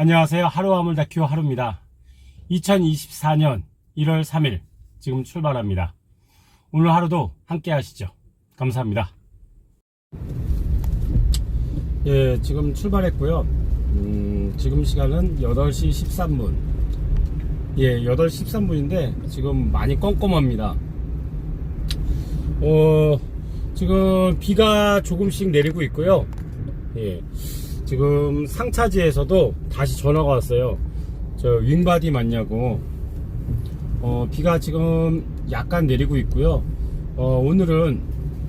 안녕하세요. 하루화물 다큐 하루입니다. 2024년 1월 3일 지금 출발합니다. 오늘 하루도 함께 하시죠. 감사합니다. 예, 지금 출발했고요. 음, 지금 시간은 8시 13분. 예, 8시 13분인데 지금 많이 껌껌합니다. 어, 지금 비가 조금씩 내리고 있고요. 예. 지금 상차지에서도 다시 전화가 왔어요. 저 윙바디 맞냐고. 어, 비가 지금 약간 내리고 있고요. 어, 오늘은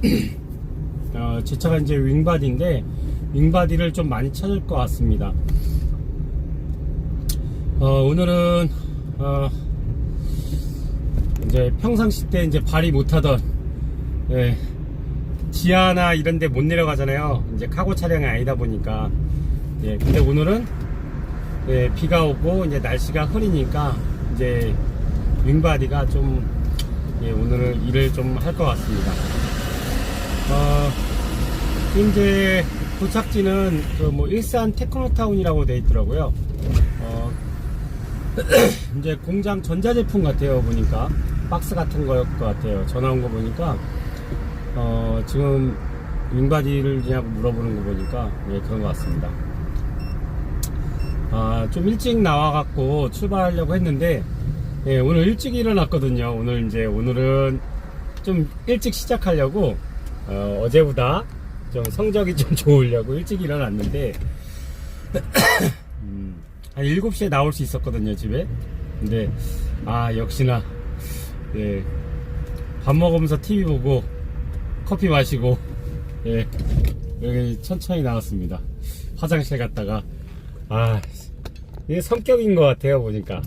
어, 제 차가 이제 윙바디인데 윙바디를 좀 많이 찾을 것 같습니다. 어, 오늘은 어, 이제 평상시 때 이제 발이 못하던 예, 지하나 이런 데 못 내려가잖아요. 이제 카고 차량이 아니다 보니까. 예, 근데 오늘은 예, 비가 오고 이제 날씨가 흐리니까 이제 윙바디가 좀 예, 오늘은 일을 좀 할 것 같습니다. 어, 이제 도착지는 그 뭐 일산 테크노타운이라고 돼 있더라고요. 어, 이제 공장 전자제품 같아요 보니까 박스 같은 거였 것 같아요. 전화 온 거 보니까 어, 지금 윙바디를 냐고 물어보는 거 보니까 예, 그런 것 같습니다. 아, 좀 일찍 나와갖고 출발하려고 했는데 예, 오늘 일찍 일어났거든요. 오늘 이제 오늘은 좀 일찍 시작하려고 어, 어제보다 좀 성적이 좀 좋으려고 일찍 일어났는데 음, 한 7시에 나올 수 있었거든요 집에. 근데 아 역시나 예, 밥 먹으면서 TV 보고 커피 마시고 예 여기 천천히 나왔습니다. 화장실 갔다가 아 이게 성격인 것 같아요 보니까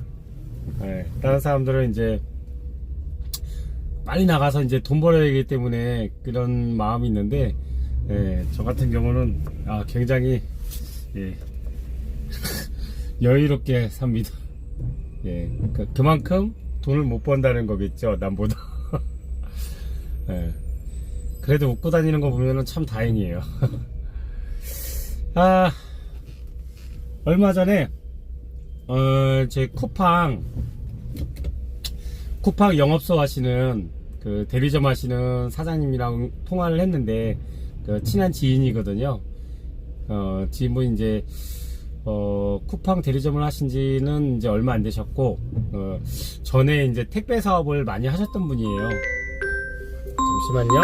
예, 다른 사람들은 이제 빨리 나가서 이제 돈 벌어야 되기 때문에 그런 마음이 있는데 예, 저 같은 경우는 아, 굉장히 예, 여유롭게 삽니다. 예, 그, 그만큼 돈을 못 번다는 거겠죠, 남보다. 예, 그래도 웃고 다니는 거 보면은 참 다행이에요. 아, 얼마 전에, 어, 제 쿠팡, 쿠팡 영업소 하시는, 그, 대리점 하시는 사장님이랑 통화를 했는데, 그, 친한 지인이거든요. 어, 지인분이 이제, 어, 쿠팡 대리점을 하신 지는 이제 얼마 안 되셨고, 어, 전에 이제 택배 사업을 많이 하셨던 분이에요. 잠시만요.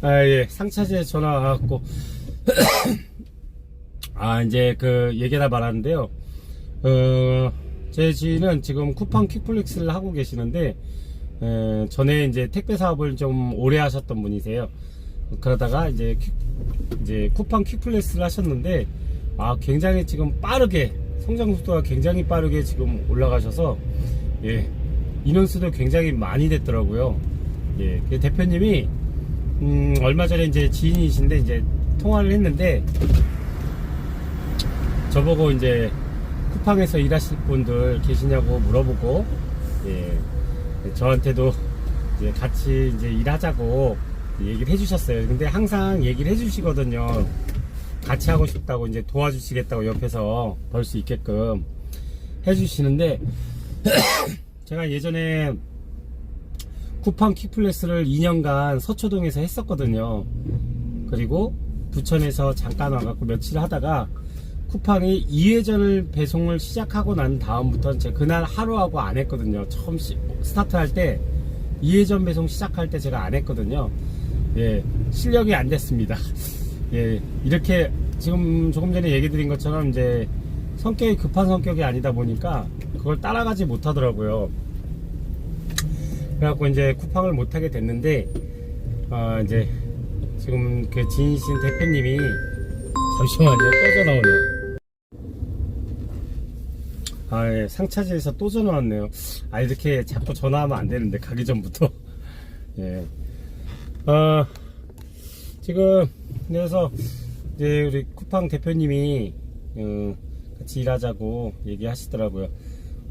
아, 예, 상차지에 전화 와갖고, 아, 이제 그 얘기다 말하는데요. 어, 제 지인은 지금 쿠팡 퀵플렉스를 하고 계시는데, 에, 전에 이제 택배 사업을 좀 오래 하셨던 분이세요. 그러다가 이제 퀵, 이제 쿠팡 퀵플렉스를 하셨는데, 아, 굉장히 지금 빠르게, 성장 속도가 굉장히 빠르게 지금 올라가셔서, 예, 인원수도 굉장히 많이 됐더라고요. 예, 그 대표님이, 음, 얼마 전에 이제 지인이신데, 이제 통화를 했는데, 저보고 이제 쿠팡에서 일하실 분들 계시냐고 물어보고, 예, 저한테도 이제 같이 이제 일하자고 얘기를 해주셨어요. 근데 항상 얘기를 해주시거든요. 같이 하고 싶다고 이제 도와주시겠다고 옆에서 벌 수 있게끔 해주시는데 제가 예전에 쿠팡 킥플레스를 2년간 서초동에서 했었거든요. 그리고 부천에서 잠깐 와갖고 며칠 하다가 쿠팡이 2회전을 배송을 시작하고 난 다음부터는 제가 그날 하루하고 안 했거든요. 처음 시- 스타트 할 때 2회전 배송 시작할 때 제가 안 했거든요. 예, 실력이 안 됐습니다. 예, 이렇게 지금 조금 전에 얘기 드린 것처럼 이제 성격이 급한 성격이 아니다 보니까 그걸 따라가지 못하더라고요. 그래갖고 이제 쿠팡을 못하게 됐는데, 어, 이제 지금 그 지인이신 대표님이 잠시만요, 또 전화 오네요. 아, 예, 상차지에서 또 전화 왔네요. 아, 이렇게 자꾸 전화하면 안 되는데, 가기 전부터. 예. 어, 지금, 그래서, 이제 우리 쿠팡 대표님이, 어, 같이 일하자고 얘기하시더라고요.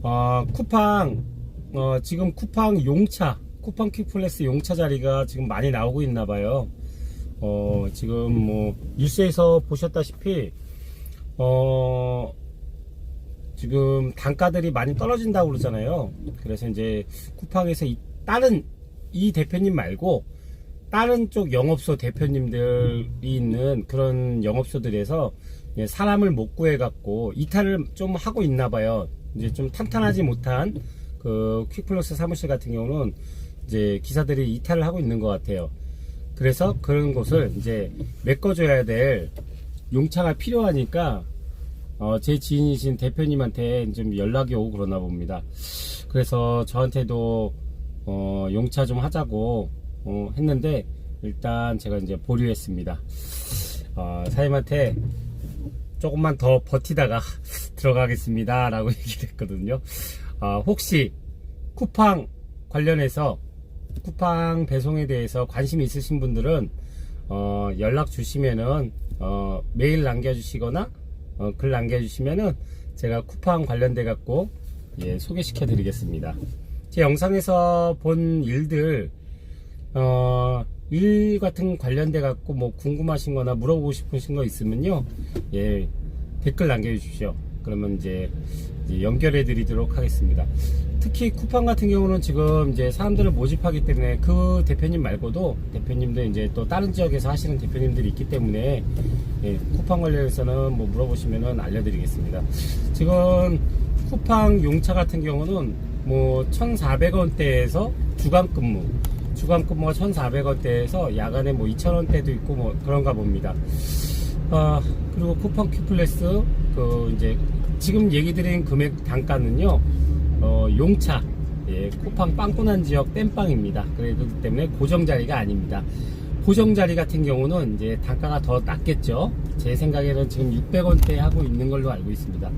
어, 쿠팡, 어, 지금 쿠팡 용차, 쿠팡 퀵플레스 용차 자리가 지금 많이 나오고 있나 봐요. 어, 지금 뭐, 뉴스에서 보셨다시피, 어, 지금 단가들이 많이 떨어진다고 그러잖아요. 그래서 이제 쿠팡에서 이, 다른 이 대표님 말고 다른 쪽 영업소 대표님들이 있는 그런 영업소들에서 예, 사람을 못 구해갖고 이탈을 좀 하고 있나 봐요. 이제 좀 탄탄하지 못한 그 퀵플러스 사무실 같은 경우는 이제 기사들이 이탈을 하고 있는 것 같아요. 그래서 그런 곳을 이제 메꿔줘야 될 용차가 필요하니까 어, 제 지인이신 대표님한테 좀 연락이 오고 그러나 봅니다. 그래서 저한테도 어, 용차 좀 하자고 어, 했는데 일단 제가 이제 보류했습니다. 어, 사장님한테 조금만 더 버티다가 들어가겠습니다. 라고 얘기를 했거든요. 어, 혹시 쿠팡 관련해서 쿠팡 배송에 대해서 관심 있으신 분들은 어, 연락 주시면은 어, 메일 남겨주시거나 어, 글 남겨주시면은 제가 쿠팡 관련돼 갖고 예, 소개시켜 드리겠습니다. 제 영상에서 본 일들 어, 일 같은 관련돼 갖고 뭐 궁금하신 거나 물어보고 싶으신 거 있으면요. 예, 댓글 남겨 주십시오. 그러면 이제, 이제 연결해 드리도록 하겠습니다. 특히 쿠팡 같은 경우는 지금 이제 사람들을 모집하기 때문에 그 대표님 말고도 대표님들 이제 또 다른 지역에서 하시는 대표님들이 있기 때문에 예, 쿠팡 관련해서는 뭐 물어보시면은 알려드리겠습니다. 지금 쿠팡 용차 같은 경우는 뭐 1,400원대에서 주간 근무 주간 근무가 1,400원대에서 야간에 뭐 2,000원대도 있고 뭐 그런가 봅니다. 아, 그리고 쿠팡 큐플레스 그 이제 지금 얘기 드린 금액 단가는요. 어, 용차 예, 쿠팡 빵꾸난 지역 땜빵입니다. 그렇기 때문에 고정 자리가 아닙니다. 고정 자리 같은 경우는 이제 단가가 더 낮겠죠. 제 생각에는 지금 600원대 하고 있는 걸로 알고 있습니다.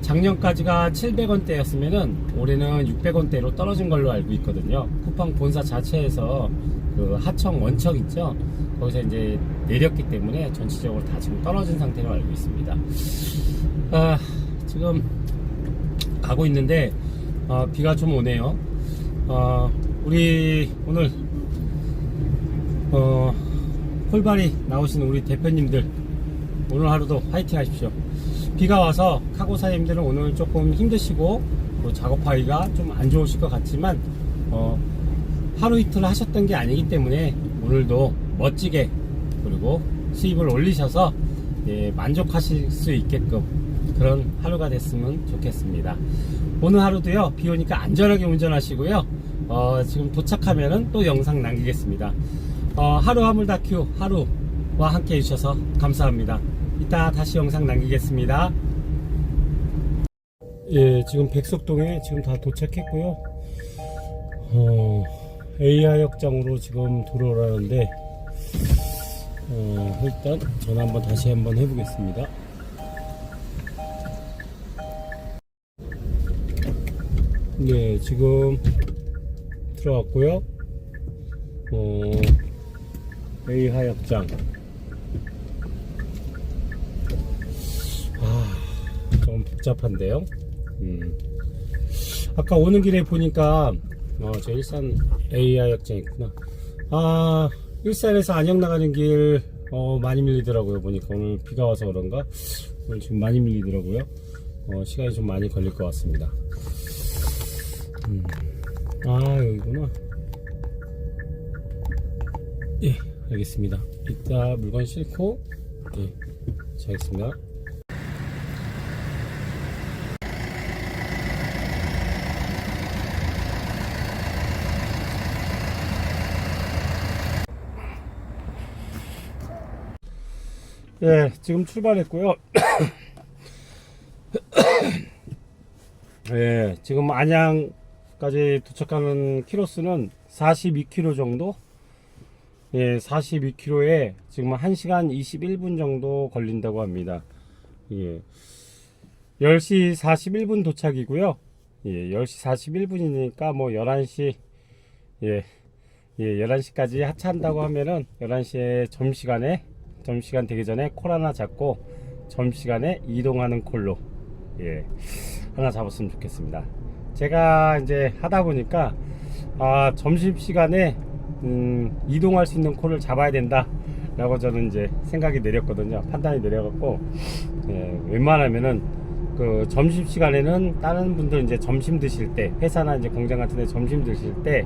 작년까지가 700원대였으면은 올해는 600원대로 떨어진 걸로 알고 있거든요. 쿠팡 본사 자체에서 그 하청 원청 있죠. 거기서 이제 내렸기 때문에 전체적으로 다 지금 떨어진 상태로 알고 있습니다. 아, 지금 가고 있는데 어, 비가 좀 오네요. 어, 우리 오늘 어, 홀발이 나오신 우리 대표님들 오늘 하루도 화이팅 하십시오. 비가 와서 카고 사장님들은 오늘 조금 힘드시고 또 작업하기가 좀 안 좋으실 것 같지만 어, 하루 이틀 하셨던 게 아니기 때문에 오늘도 멋지게 그리고 수입을 올리셔서 예, 만족하실 수 있게끔 그런 하루가 됐으면 좋겠습니다. 오늘 하루도요 비 오니까 안전하게 운전하시고요. 어, 지금 도착하면은 또 영상 남기겠습니다. 어, 하루 화물 다큐 하루와 함께 해주셔서 감사합니다. 이따 다시 영상 남기겠습니다. 예, 지금 백석동에 지금 다 도착했고요. 어, A하역장으로 지금 들어오라는데, 어, 일단 전화 한번 다시 한번 해보겠습니다. 네, 지금 들어왔고요. 어, A하역장. 아, 좀 복잡한데요. 음. 아까 오는 길에 보니까 어, 저 일산 A하역장 있구나. 아, 일산에서 안녕 나가는 길 어, 많이 밀리더라고요. 보니까 오늘 비가 와서 그런가 오늘 지금 많이 밀리더라고요. 어, 시간이 좀 많이 걸릴 것 같습니다. 음. 아 여기구나. 예, 알겠습니다. 이따 물건 싣고 예, 자겠습니다. 예, 지금 출발했고요. 예, 지금 안양 까지 도착하는 키로수는 42km 정도? 예, 42km에 지금 1시간 21분 정도 걸린다고 합니다. 예. 10시 41분 도착이고요. 예, 10시 41분이니까 뭐 11시 예. 예, 11시까지 하차한다고 하면은 11시에 점심시간에 점심시간 되기 전에 콜 하나 잡고 점심시간에 이동하는 콜로 예. 하나 잡았으면 좋겠습니다. 제가 이제 하다 보니까 아, 점심 시간에 음, 이동할 수 있는 콜을 잡아야 된다 라고 저는 이제 생각이 내렸거든요. 판단이 내려갖고, 예, 웬만하면은 그 점심 시간에는 다른 분들 이제 점심 드실 때, 회사나 이제 공장 같은 데 점심 드실 때,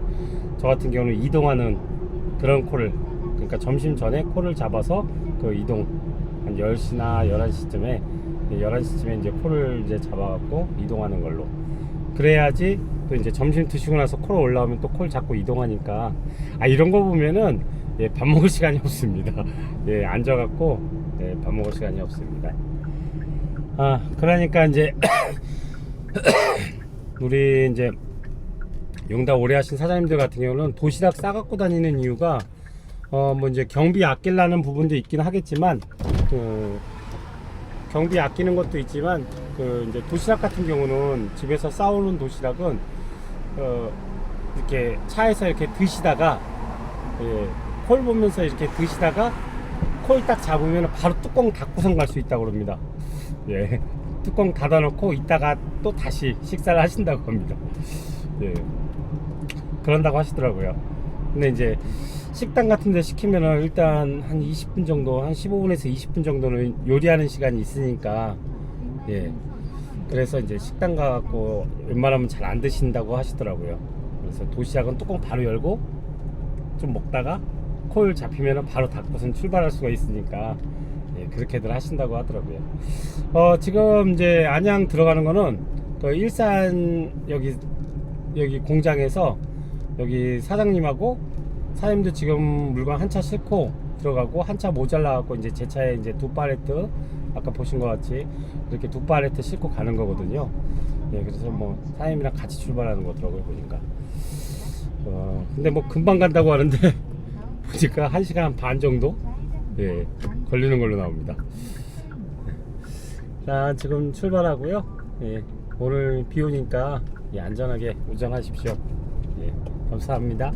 저 같은 경우는 이동하는 그런 콜을, 그러니까 점심 전에 콜을 잡아서 그 이동, 한 10시나 11시쯤에, 11시쯤에 이제 콜을 이제 잡아갖고 이동하는 걸로. 그래야지 또 이제 점심 드시고 나서 콜 올라오면 또 콜 잡고 이동하니까 아 이런 거 보면은 예, 밥 먹을 시간이 없습니다. 예, 앉아갖고 예, 밥 먹을 시간이 없습니다. 아 그러니까 이제 우리 이제 용다 오래 하신 사장님들 같은 경우는 도시락 싸갖고 다니는 이유가 어뭐 이제 경비 아끼려는 부분도 있긴 하겠지만 그 경비 아끼는 것도 있지만 그 이제 도시락 같은 경우는 집에서 싸오는 도시락은 어 이렇게 차에서 이렇게 드시다가 예, 콜 보면서 이렇게 드시다가 콜 딱 잡으면 바로 뚜껑 닫고선 갈 수 있다고 그럽니다. 예. 뚜껑 닫아놓고 이따가 또 다시 식사를 하신다고 합니다. 예. 그런다고 하시더라고요. 근데 이제 식당 같은 데 시키면은 일단 한 20분 정도, 한 15분에서 20분 정도는 요리하는 시간이 있으니까, 예. 그래서 이제 식당 가갖고 웬만하면 잘 안 드신다고 하시더라고요. 그래서 도시락은 뚜껑 바로 열고 좀 먹다가 콜 잡히면은 바로 닫고선 출발할 수가 있으니까, 예, 그렇게들 하신다고 하더라고요. 어, 지금 이제 안양 들어가는 거는 그 일산 여기 여기 공장에서 여기 사장님하고 사장님도 지금 물건 한 차 싣고 들어가고 한 차 모자라갖고 이제 제 차에 이제 두 팔레트 아까 보신 것 같이 이렇게 두 팔레트 싣고 가는 거거든요. 예, 그래서 뭐 사장님이랑 같이 출발하는 거더라고요 보니까. 어, 근데 뭐 금방 간다고 하는데 보니까 한 시간 반 정도 예, 걸리는 걸로 나옵니다. 자, 지금 출발하고요. 예, 오늘 비 오니까 예, 안전하게 운전하십시오. 예, 감사합니다.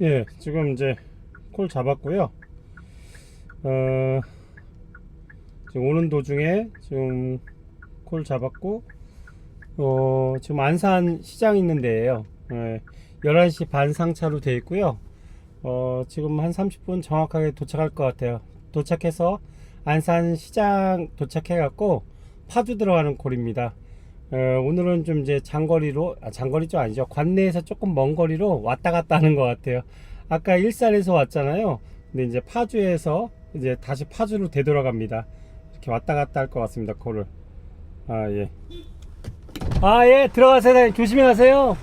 예, 지금 이제 콜 잡았고요. 어, 지금 오는 도중에 지금 콜 잡았고, 어, 지금 안산 시장 있는 데예요. 예, 11시 반 상차로 되어 있고요. 어, 지금 한 30분 정확하게 도착할 것 같아요. 도착해서 안산 시장 도착해 갖고 파주 들어가는 콜입니다. 어, 오늘은 좀 이제 장거리로, 아, 장거리 좀 아니죠. 관내에서 조금 먼 거리로 왔다 갔다 하는 것 같아요. 아까 일산에서 왔잖아요. 근데 이제 파주에서 이제 다시 파주로 되돌아갑니다. 이렇게 왔다 갔다 할 것 같습니다. 콜을. 아, 예. 아, 예. 들어가세요. 사장님. 조심히 가세요.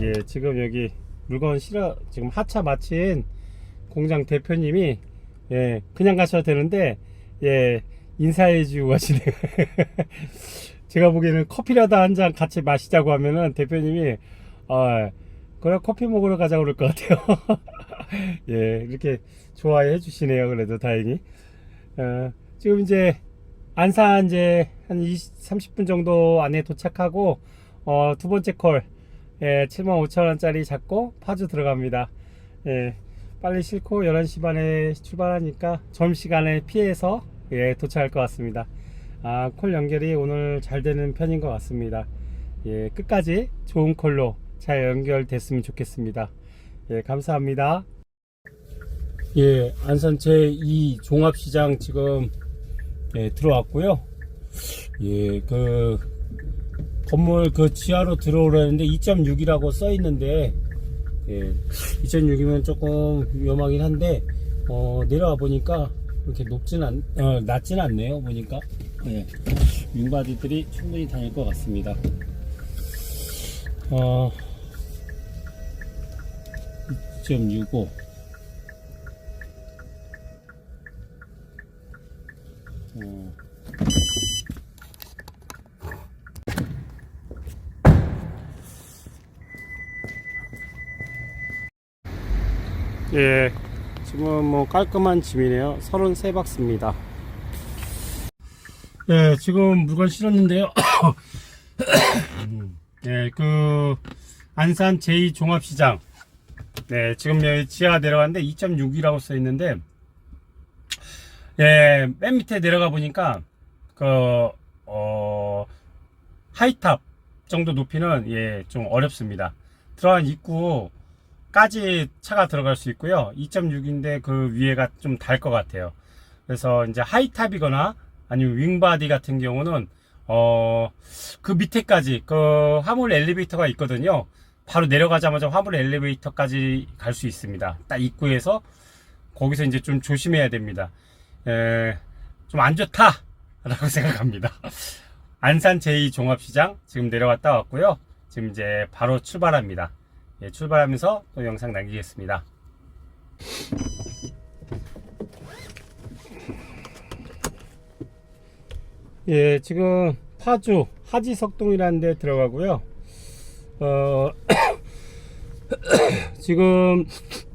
예, 지금 여기 물건 실어 지금 하차 마친 공장 대표님이 예, 그냥 가셔도 되는데 예, 인사해 주고 가시네요. 제가 보기에는 커피라도 한 잔 같이 마시자고 하면은 대표님이 어, 그래 커피 먹으러 가자고 그럴 것 같아요. 예, 이렇게 좋아해 주시네요. 그래도 다행히. 어, 지금 이제 안산 이제 한 20, 30분 정도 안에 도착하고 어, 두 번째 콜 예, 75,000원짜리 잡고 파주 들어갑니다. 예, 빨리 싣고 11시 반에 출발하니까 점심시간에 피해서 예, 도착할 것 같습니다. 아, 콜 연결이 오늘 잘 되는 편인 것 같습니다. 예, 끝까지 좋은 콜로 잘 연결됐으면 좋겠습니다. 예, 감사합니다. 예, 안산 제2 종합시장 지금 예, 들어왔고요. 예, 그 건물 그 지하로 들어오라는데 2.6이라고 써 있는데 예, 2.6이면 조금 위험하긴 한데 어, 내려와 보니까 이렇게 높진 않, 어, 낮진 않네요. 보니까 예, 윙바디들이 충분히 다닐 것 같습니다. 어, 2.65 어, 예, 지금 뭐 깔끔한 짐이네요. 33박스입니다. 예, 지금 물건 실었는데요. 예, 그 안산 제2 종합시장. 네, 지금 여기 지하 내려갔는데 2.6이라고 써 있는데 예, 맨 밑에 내려가 보니까 그 어, 하이탑 정도 높이는 예, 좀 어렵습니다. 들어간 입구 까지 차가 들어갈 수 있고요. 2.6인데 그 위에가 좀 달 것 같아요. 그래서 이제 하이탑이거나 아니면 윙바디 같은 경우는 어, 그 밑에까지 그 화물 엘리베이터가 있거든요. 바로 내려가자마자 화물 엘리베이터까지 갈 수 있습니다. 딱 입구에서 거기서 이제 좀 조심해야 됩니다. 좀 안 좋다라고 생각합니다. 안산 제2종합시장 지금 내려갔다 왔고요. 지금 이제 바로 출발합니다. 예, 출발하면서 또 영상 남기겠습니다. 예, 지금 파주 하지석동이라는 데 들어가고요. 어, 지금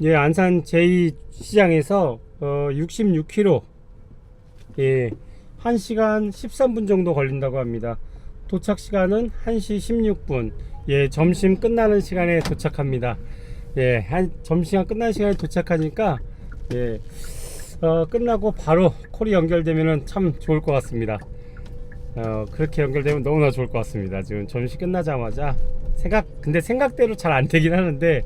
예, 안산 제2시장에서 어, 66km 예, 1시간 13분 정도 걸린다고 합니다. 도착 시간은 1시 16분. 예, 점심 끝나는 시간에 도착합니다. 예, 한 점심시간 끝나는 시간에 도착하니까 예, 어, 끝나고 바로 콜이 연결되면 참 좋을 것 같습니다. 어, 그렇게 연결되면 너무나 좋을 것 같습니다. 지금 점심 끝나자마자 생각 근데 생각대로 잘 안 되긴 하는데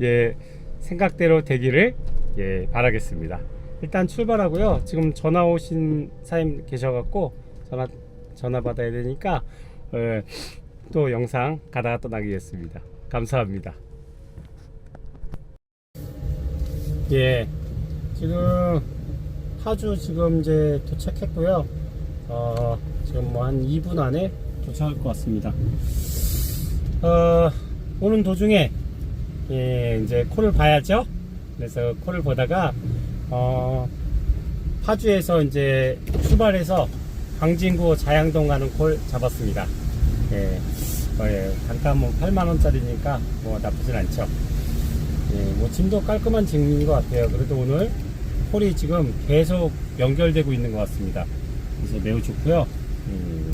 예, 생각대로 되기를 예, 바라겠습니다. 일단 출발하고요. 지금 전화 오신 사임 계셔갖고 전화 전화 받아야 되니까 예, 또 영상 가다가 또 남기겠습니다. 감사합니다. 예, 지금 파주 지금 이제 도착했고요. 어, 지금 뭐 한 2분 안에 도착할 것 같습니다. 어, 오는 도중에 예, 이제 콜을 봐야죠. 그래서 콜을 보다가 어, 파주에서 이제 출발해서 광진구 자양동 가는 콜 잡았습니다. 예, 어, 예, 단가 뭐 8만 원짜리니까 뭐 나쁘진 않죠. 예, 뭐 짐도 깔끔한 짐인 것 같아요. 그래도 오늘 콜이 지금 계속 연결되고 있는 것 같습니다. 그래서 매우 좋고요. 음,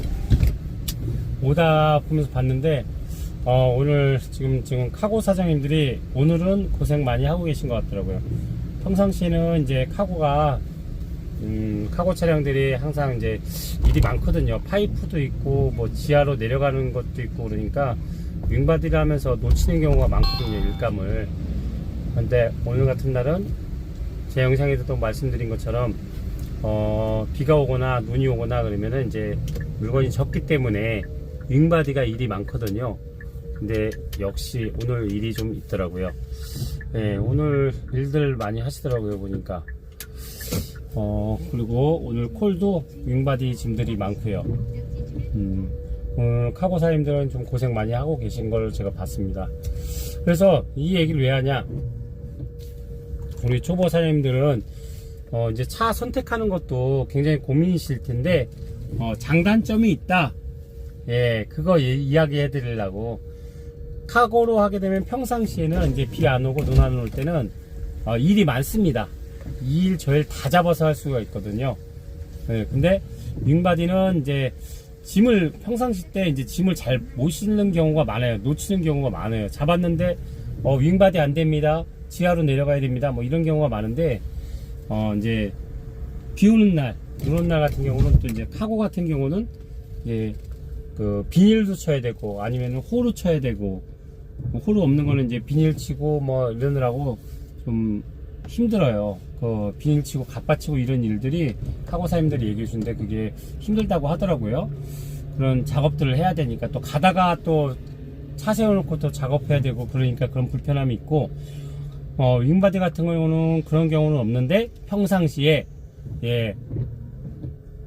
오다 보면서 봤는데 어, 오늘 지금 지금 카고 사장님들이 오늘은 고생 많이 하고 계신 것 같더라고요. 평상시에는 이제 카고가 음, 카고 차량들이 항상 이제 일이 많거든요. 파이프도 있고 뭐 지하로 내려가는 것도 있고 그러니까 윙바디를 하면서 놓치는 경우가 많거든요. 일감을. 근데 오늘 같은 날은 제 영상에서도 말씀드린 것처럼 어, 비가 오거나 눈이 오거나 그러면은 이제 물건이 적기 때문에 윙바디가 일이 많거든요. 근데 역시 오늘 일이 좀 있더라고요. 네, 오늘 일들 많이 하시더라고요, 보니까. 어, 그리고 오늘 콜도 윙바디 짐들이 많고요. 음, 오늘 카고사님들은 좀 고생 많이 하고 계신 걸 제가 봤습니다. 그래서 이 얘기를 왜 하냐? 우리 초보 사장님들은 어, 이제 차 선택하는 것도 굉장히 고민이실 텐데 어, 장단점이 있다. 예, 그거 이, 야기 해 드리려고 카고로 하게 되면 평상시에는 이제 비 안 오고 눈 안 올 때는 어, 일이 많습니다. 이일저일 다 잡아서 할 수가 있거든요. 예, 근데 윙바디는 이제 짐을 평상시 때 이제 짐을 잘못 실는 경우가 많아요. 놓치는 경우가 많아요. 잡았는데 어, 윙바디 안 됩니다. 지하로 내려가야 됩니다. 뭐 이런 경우가 많은데 어 이제 비 오는 날, 눈 오는 날 같은 경우는 또 이제 카고 같은 경우는 이제 그 비닐도 쳐야 되고 아니면 호루 쳐야 되고 뭐 호루 없는 거는 이제 비닐 치고 뭐 이러느라고 좀 힘들어요. 그 비닐 치고 갑바 치고 이런 일들이 카고사님들이 얘기해 주는데 그게 힘들다고 하더라고요. 그런 작업들을 해야 되니까 또 가다가 또 차 세워놓고 또 작업해야 되고 그러니까 그런 불편함이 있고 어, 윙바디 같은 경우는 그런 경우는 없는데 평상시에 예,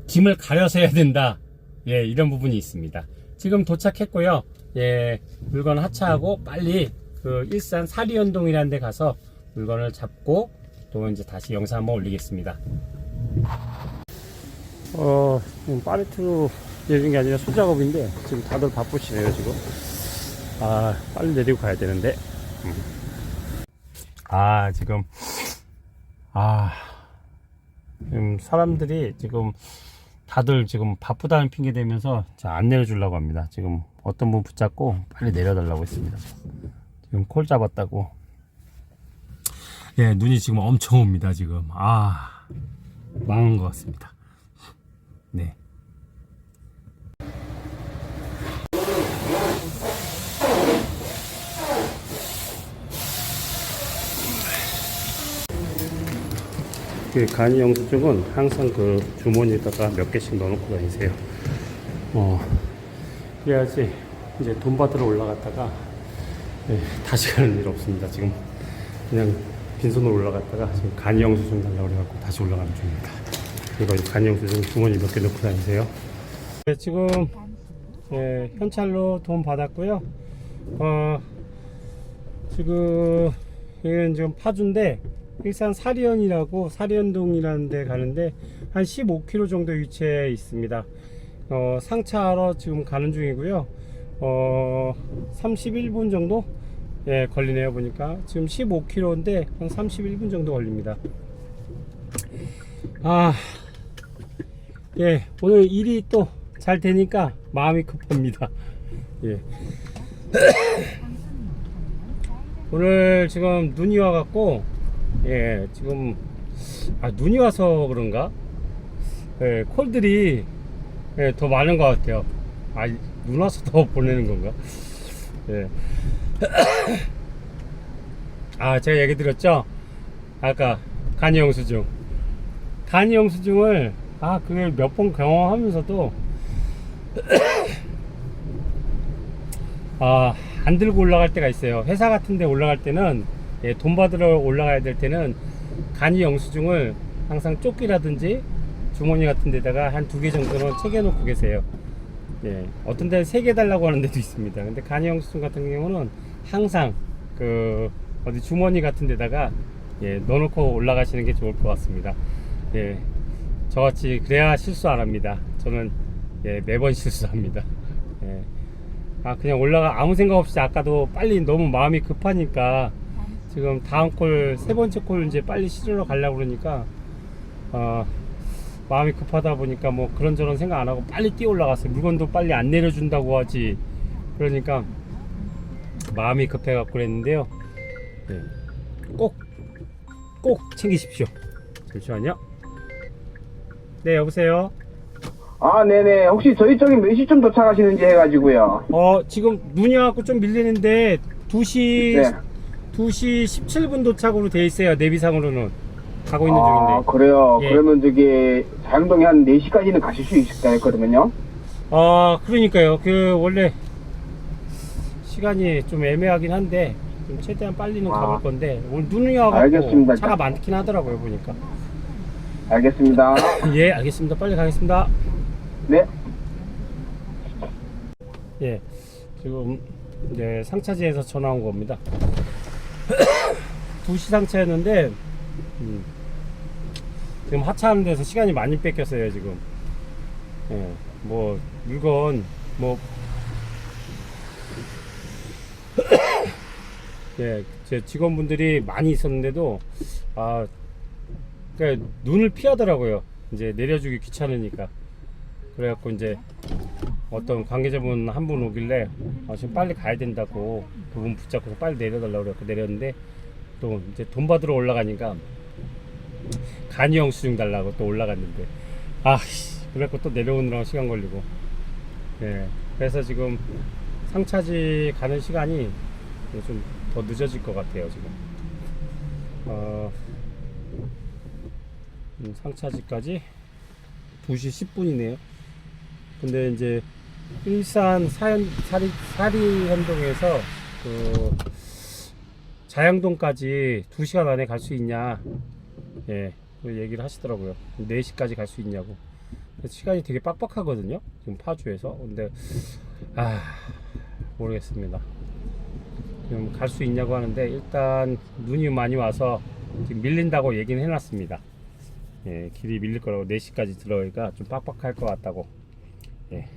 짐을 가려서 해야 된다. 예, 이런 부분이 있습니다. 지금 도착했고요. 예, 물건 하차하고 빨리 그 일산 사리연동이라는 데 가서 물건을 잡고 또 이제 다시 영상 한번 올리겠습니다. 어, 지금 파레트로 내리는 게 아니라 소작업인데 지금 다들 바쁘시네요, 지금. 아, 빨리 내리고 가야 되는데. 음. 아, 지금, 아, 지금 사람들이 지금 다들 지금 바쁘다는 핑계 대면서 안 내려주려고 합니다. 지금 어떤 분 붙잡고 빨리 내려달라고 했습니다. 지금 콜 잡았다고. 예, 눈이 지금 엄청 옵니다, 지금. 아, 망한 것 같습니다. 네. 그 간이 영수 쪽은 항상 그 주머니에다가 몇 개씩 넣어놓고 다니세요. 어, 그래야지 이제 돈 받으러 올라갔다가 네, 다시 가는 일 없습니다. 지금 그냥 빈손으로 올라갔다가 지금 간이 영수증 달라고 그래갖고 다시 올라가는 중입니다. 이거 간이 영수증 주머니 몇 개 넣고 다니세요. 네, 지금 예, 현찰로 돈 받았고요. 어, 지금 여기는 지금 파주인데 일산 사리연이라고 사리연동이라는 데 가는데 한 15km 정도 위치에 있습니다. 어, 상차하러 지금 가는 중이고요. 어, 31분 정도 예, 걸리네요 보니까 지금 15km인데 한 31분 정도 걸립니다. 아, 예, 오늘 일이 또 잘 되니까 마음이 급합니다. 예. 오늘 지금 눈이 와갖고 예 지금 아 눈이 와서 그런가 예 콜들이 예, 더 많은 것 같아요 아 눈 와서 더 보내는 건가 예. 아 제가 얘기 드렸죠 아까 간이 영수증 간이 영수증을 아 그걸 몇 번 경험하면서도 아, 안 들고 올라갈 때가 있어요. 회사 같은 데 올라갈 때는 예, 돈 받으러 올라가야 될 때는 간이 영수증을 항상 조끼라든지 주머니 같은 데다가 한 두 개 정도는 챙겨 놓고 계세요. 예, 어떤 데는 세 개 달라고 하는 데도 있습니다. 근데 간이 영수증 같은 경우는 항상 그 어디 주머니 같은 데다가 예, 넣어놓고 올라가시는 게 좋을 것 같습니다. 예, 저같이 그래야 실수 안 합니다. 저는 예, 매번 실수합니다. 예. 아 그냥 올라가 아무 생각 없이 아까도 빨리 너무 마음이 급하니까 지금 다음 콜 세 번째 콜 이제 빨리 실으러 가려고 그러니까 어 마음이 급하다 보니까 뭐 그런저런 생각 안 하고 빨리 뛰어 올라갔어요 물건도 빨리 안 내려준다고 하지 그러니까 마음이 급해 갖고 그랬는데요 네. 꼭 꼭 챙기십시오 잠시만요 네 여보세요 아, 네네. 혹시 저희 쪽에 몇 시쯤 도착하시는지 해가지고요. 어 지금 눈이 와갖고 좀 밀리는데 2시 네. 2시 17분 도착으로 돼 있어요 내비상으로는 가고 있는 아, 중인데 그래요. 예. 그러면 저기 자영동에 한 4시까지는 가실 수 있을까 했거든요. 아 그러니까요 그 원래 시간이 좀 애매하긴 한데 좀 최대한 빨리는 아. 가볼 건데 오늘 눈이 와갖고 알겠습니다. 차가 많긴 하더라고요 보니까 알겠습니다. 예 알겠습니다 빨리 가겠습니다 네. 예 지금 이제 상차지에서 전화 온 겁니다 2시 상차였는데 음, 지금 하차하는 데서 시간이 많이 뺏겼어요 지금 예, 뭐 물건 뭐 예, 제 직원분들이 많이 있었는데도 아 그러니까 눈을 피하더라고요. 이제 내려주기 귀찮으니까. 그래갖고 이제 어떤 관계자분 한 분 오길래 아, 지금 빨리 가야 된다고 그분 붙잡고서 빨리 내려달라고 그래갖고 내렸는데 또 이제 돈 받으러 올라가니까 간이 영수증 달라고 또 올라갔는데. 아 그래갖고 또 내려오느라고 시간 걸리고. 예. 그래서 지금 상차지 가는 시간이 좀 더 늦어질 것 같아요 지금. 어, 음, 상차지까지 2시 10분이네요. 근데 이제 일산 사현 사리 사리 현동에서 그 자양동까지 2시간 안에 갈 수 있냐? 예 그 얘기를 하시더라고요. 4시까지 갈 수 있냐고. 시간이 되게 빡빡하거든요 지금 파주에서. 근데 아 모르겠습니다 지금 갈 수 있냐고 하는데 일단 눈이 많이 와서 지금 밀린다고 얘기는 해놨습니다 예 길이 밀릴 거라고 4시까지 들어가기가 좀 빡빡할 것 같다고 예,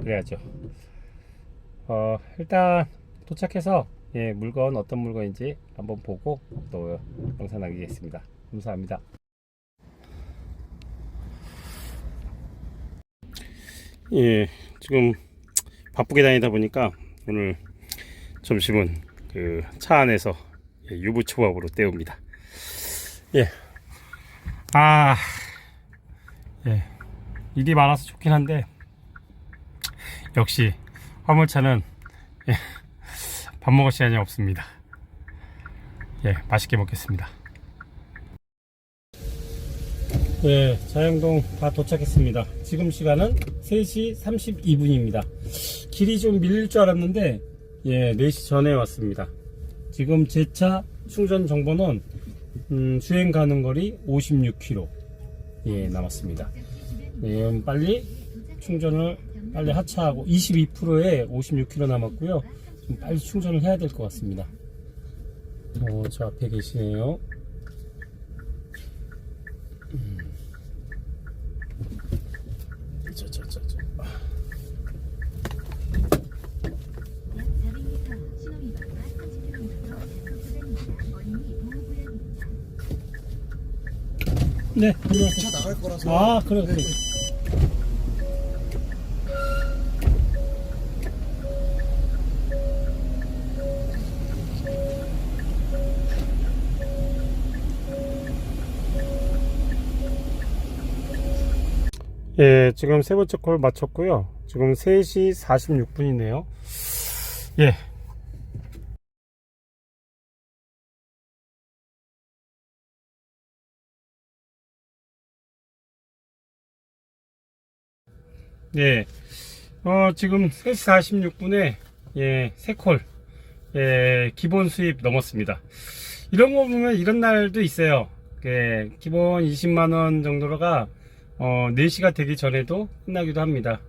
그래야죠. 어, 일단 도착해서 예, 물건 어떤 물건인지 한번 보고 또 영상 남기겠습니다. 감사합니다. 예, 지금 바쁘게 다니다 보니까 오늘 점심은 그 차 안에서 예, 유부 초밥으로 때웁니다. 예. 아, 예. 일이 많아서 좋긴 한데 역시 화물차는 예, 밥 먹을 시간이 없습니다. 예, 맛있게 먹겠습니다. 네, 자양동 다 도착했습니다. 지금 시간은 3시 32분입니다. 길이 좀 밀릴 줄 알았는데, 예, 4시 전에 왔습니다. 지금 제 차 충전 정보는, 음, 주행 가는 거리 56km, 예, 남았습니다. 예, 음, 빨리 충전을 빨리 하차하고 22%에 56km 남았고요. 좀 빨리 충전을 해야 될 것 같습니다. 어, 저 앞에 계시네요. 네. 차 나갈 거라서 아, 그래, 그래. 예, 지금 세 번째 콜 마쳤고요. 지금 3시 46분이네요. 예. 예. 어, 지금 3시 46분에, 예, 세 콜, 예, 기본 수입 넘었습니다. 이런 거 보면 이런 날도 있어요. 예, 기본 20만원 정도가, 어, 4시가 되기 전에도 끝나기도 합니다.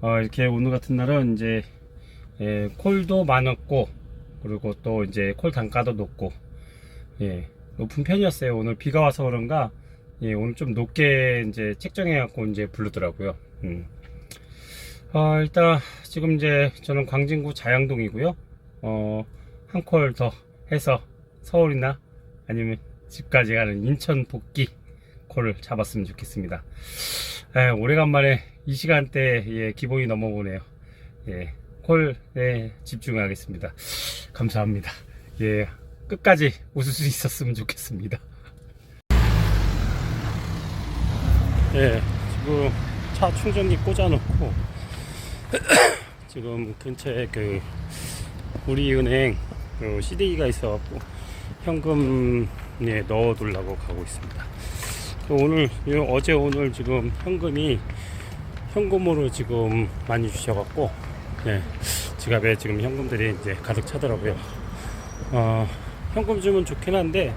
어, 이렇게 오늘 같은 날은 이제, 예, 콜도 많았고, 그리고 또 이제 콜 단가도 높고, 예, 높은 편이었어요. 오늘 비가 와서 그런가, 예, 오늘 좀 높게 이제 책정해갖고 이제 부르더라고요. 음. 어, 일단 지금 이제 저는 광진구 자양동이고요. 어, 한 콜 더 해서 서울이나 아니면 집까지 가는 인천 복귀 콜을 잡았으면 좋겠습니다. 에, 오래간만에 이 시간대에 예, 기본이 넘어보네요. 예, 콜에 집중하겠습니다. 감사합니다. 예, 끝까지 웃을 수 있었으면 좋겠습니다. 예, 지금 차 충전기 꽂아놓고 지금 근처에 그 우리은행 그 CD가 있어갖고 현금에 넣어두려고 가고 있습니다. 또 오늘 요- 어제 오늘 지금 현금이 현금으로 지금 많이 주셔갖고 네, 지갑에 지금 현금들이 이제 가득 차더라고요. 어, 현금 주면 좋긴 한데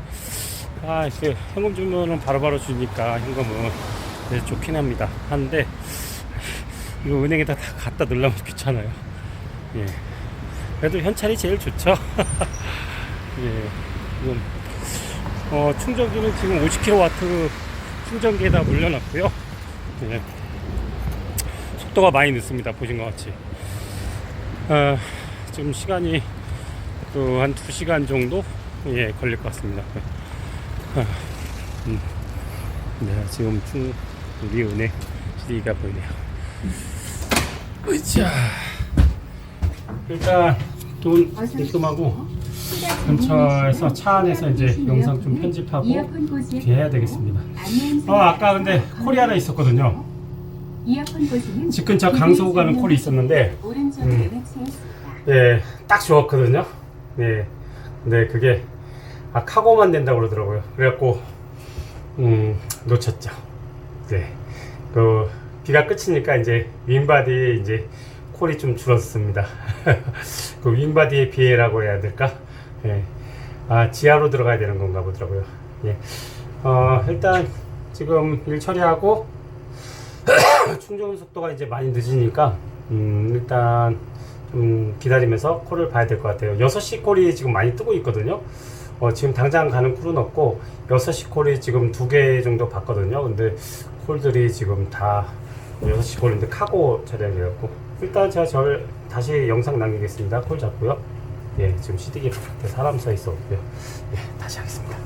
아, 그 현금 주면은 바로 바로 주니까 현금은 네, 좋긴 합니다. 한데 이거 은행에다 다 갖다 넣으려면 귀찮아요. 예. 그래도 현찰이 제일 좋죠. 예. 지금, 어, 충전기는 지금 50kW 충전기에다 물려놨고요. 예. 속도가 많이 늦습니다. 보신 것 같이. 어, 지금 시간이 그한 2시간 정도 예, 걸릴 것 같습니다. 아, 음. 네, 지금 충, 우리 은행 CD가 보이네요. 으쌰. 일단 돈 입금하고 근처에서 차 안에서 이제 영상 좀 편집하고 해야 되겠습니다. 어 아까 근데 콜이 하나 있었거든요. 집 근처 강서구 가는 콜이 있었는데 음. 예, 딱 좋았거든요. 예. 근데 그게 아 카고만 된다고 그러더라고요. 그래갖고 음, 놓쳤죠. 네. 그 비가 끝이니까 이제 윙바디에 이제 콜이 좀 줄었습니다. 그 윙바디의 비해라고 해야 될까? 예. 아, 지하로 들어가야 되는 건가 보더라고요. 예. 어, 일단 지금 일 처리하고 충전 속도가 이제 많이 늦으니까 음, 일단 좀 기다리면서 콜을 봐야 될 것 같아요. 6시 콜이 지금 많이 뜨고 있거든요. 어, 지금 당장 가는 콜은 없고 6시 콜이 지금 두 개 정도 봤거든요. 근데 콜들이 지금 다 6시 걸리는데 카고 촬영이었고 그 일단 제가 절 다시 영상 남기겠습니다. 콜 잡고요. 예 지금 시디기 바깥에 사람 서 있었고요 예, 예 다시 하겠습니다.